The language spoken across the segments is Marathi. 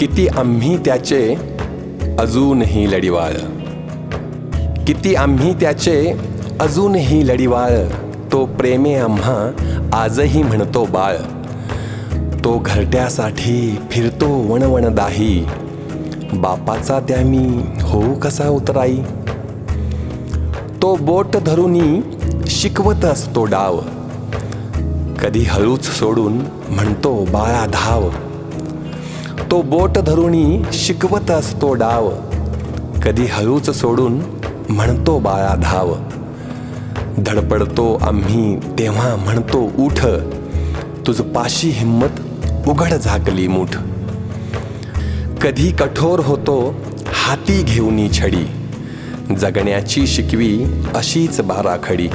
किती आम्ही त्याचे अजूनही लढिवाळ. किती आम्ही त्याचे अजूनही लढिवाळ. तो प्रेमे आम्हा आजही म्हणतो बाळ. तो घरट्यासाठी फिरतो वणवण दाही. बापाचा त्या मी होऊ कसा उतराई. तो बोट धरूनी शिकवत असतो डाव. कधी हळूच सोडून म्हणतो बाळा धाव तो बोट धरुणी शिकवत असतो डाव. कधी हळूच सोडून म्हणतो बाळा धाव. धडपडतो आम्ही तेव्हा म्हणतो उठ. तुझ पाशी हिंमत उघड झाकली मुठ. कधी कठोर होतो हाती घेऊनी छडी. जगण्याची शिकवी अशीच बाराखडी.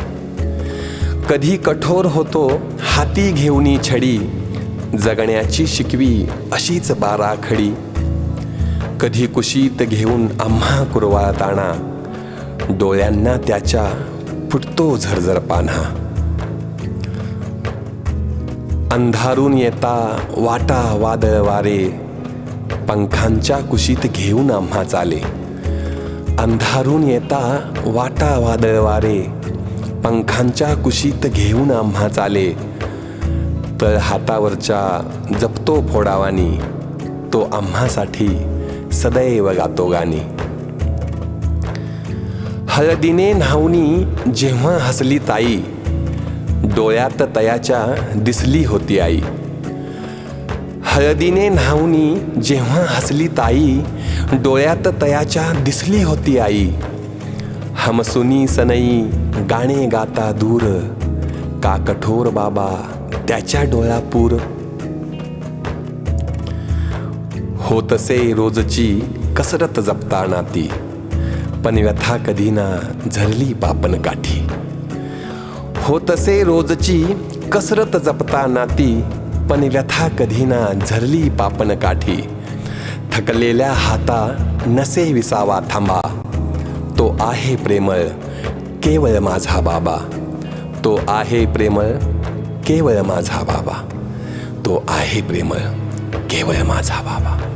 कधी कठोर होतो हाती घेऊनी छडी. जगण्याची शिकवी अशीच बाराखडी कधी कुशीत घेऊन आम्हा कुरवाळताना डोळ्यांना त्याच्या फुटतो झरझर पान्हा अंधारून येता वाटा वादळ वारे पंखांच्या कुशीत घेऊन आम्हा चाले. अंधारून येता वाटा वादळ वारे पंखांच्या कुशीत घेऊन आम्हा चाले. तळ हातावरच्या जपतो फोडावानी तो आम्हासाठी सदैव गातो गाणी. हळदीने न्हावणी जेव्हा हसली ताई डोळ्यात तयाच्या दिसली होती आई. हळदीने न्हावणी जेव्हा हसली ताई डोळ्यात तयाच्या दिसली होती आई. हमसुनी सनई गाणे गाता दूर का कठोर बाबा त्याच्या डोळ्यापूर. होतसे रोजची कसरत जपताना ती. पण व्यथा कधी ना झरली पापन काठी होतसे रोजची कसरत जपताना ती. पण व्यथा कधी ना झरली पापन काठी थकलेल्या हाता नसे विसावा थांबा. तो आहे प्रेमळ केवळ माझा बाबा. तो आहे प्रेमळ केवळ माझा बाबा. तो आहे प्रेमळ केवळ माझा बाबा.